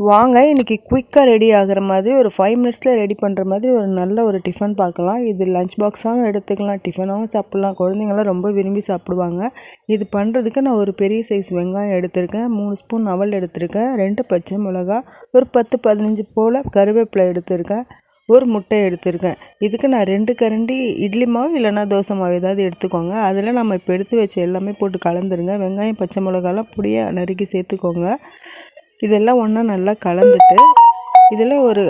வாங்க இன்றைக்கி குயிக்காக ரெடி ஆகிற மாதிரி ஒரு ஃபைவ் மினிட்ஸில் ரெடி பண்ணுற மாதிரி ஒரு நல்ல ஒரு டிஃபன் பார்க்கலாம். இது லஞ்ச் பாக்ஸாகவும் எடுத்துக்கலாம். டிஃபனாகவும் சாப்பிட்லாம். குழந்தைங்களாம் ரொம்ப விரும்பி சாப்பிடுவாங்க. இது பண்ணுறதுக்கு நான் ஒரு பெரிய சைஸ் வெங்காயம் எடுத்திருக்கேன். மூணு ஸ்பூன் அவல் எடுத்திருக்கேன். ரெண்டு பச்சை மிளகா ஒரு பத்து பதினஞ்சு போல் கருவேப்பிலை எடுத்திருக்கேன். ஒரு முட்டை எடுத்திருக்கேன். இதுக்கு நான் ரெண்டு கரண்டி இட்லி மாவு இல்லைனா தோசை மாவு ஏதாவது எடுத்துக்கோங்க. அதில் நம்ம இப்போ எடுத்து வச்ச எல்லாமே போட்டு கலந்துருங்க. வெங்காயம் பச்சை மிளகாலாம் பொடியாக நறுக்கி சேர்த்துக்கோங்க. இதெல்லாம் ஒன்றா நல்லா கலந்துட்டு இதில் ஒரு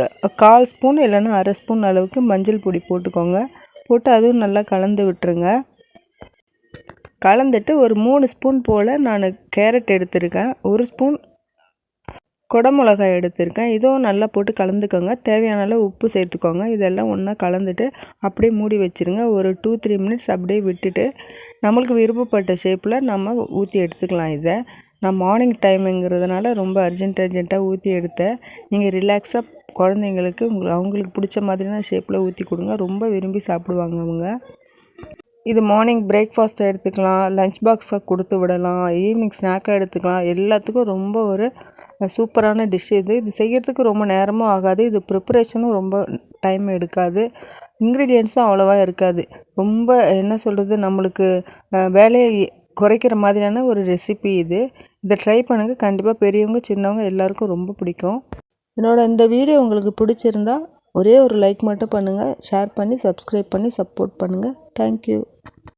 கால் ஸ்பூன் இல்லைன்னா அரை ஸ்பூன் அளவுக்கு மஞ்சள் பொடி போட்டுக்கோங்க. போட்டு அதுவும் நல்லா கலந்து விட்டுருங்க. கலந்துட்டு ஒரு மூணு ஸ்பூன் போல் நான் கேரட் எடுத்திருக்கேன். ஒரு ஸ்பூன் குடமிளகாய் எடுத்திருக்கேன். இதுவும் நல்லா போட்டு கலந்துக்கோங்க. தேவையான அளவு உப்பு சேர்த்துக்கோங்க. இதெல்லாம் ஒன்றா கலந்துட்டு அப்படியே மூடி வச்சுருங்க. ஒரு டூ த்ரீ மினிட்ஸ் அப்படியே விட்டுட்டு நம்மளுக்கு விருப்பப்பட்ட ஷேப்பில் நம்ம ஊற்றி எடுத்துக்கலாம் இதை. நான் மார்னிங் டைமுங்கிறதுனால ரொம்ப அர்ஜென்ட் அர்ஜென்ட்டாக ஊற்றி எடுத்தேன். நீங்கள் ரிலாக்ஸாக குழந்தைங்களுக்கு உங்களுக்கு அவங்களுக்கு பிடிச்ச மாதிரியான ஷேப்பில் ஊற்றி கொடுங்க. ரொம்ப விரும்பி சாப்பிடுவாங்க அவங்க. இது மார்னிங் பிரேக்ஃபாஸ்ட்டாக எடுத்துக்கலாம் லஞ்ச் பாக்ஸாக கொடுத்து விடலாம் ஈவினிங் ஸ்நாக்காக எடுத்துக்கலாம். எல்லாத்துக்கும் ரொம்ப ஒரு சூப்பரான டிஷ் இது. இது செய்கிறதுக்கு ரொம்ப நேரமும் ஆகாது. இது ப்ரிப்பரேஷனும் ரொம்ப டைம் எடுக்காது. இன்க்ரீடியன்ஸும் அவ்வளோவா இருக்காது. ரொம்ப என்ன சொல்கிறது நம்மளுக்கு வேலையை குறைக்கிற மாதிரியான ஒரு ரெசிபி இது. இதை ட்ரை பண்ணுங்கள் கண்டிப்பாக பெரியவங்க சின்னவங்க எல்லாருக்கும் ரொம்ப பிடிக்கும். என்னோடய இந்த வீடியோ உங்களுக்கு பிடிச்சிருந்தா ஒரே ஒரு லைக் மட்டும் பண்ணுங்கள் ஷேர் பண்ணி சப்ஸ்கிரைப் பண்ணி சப்போர்ட் பண்ணுங்கள் தேங்க்யூ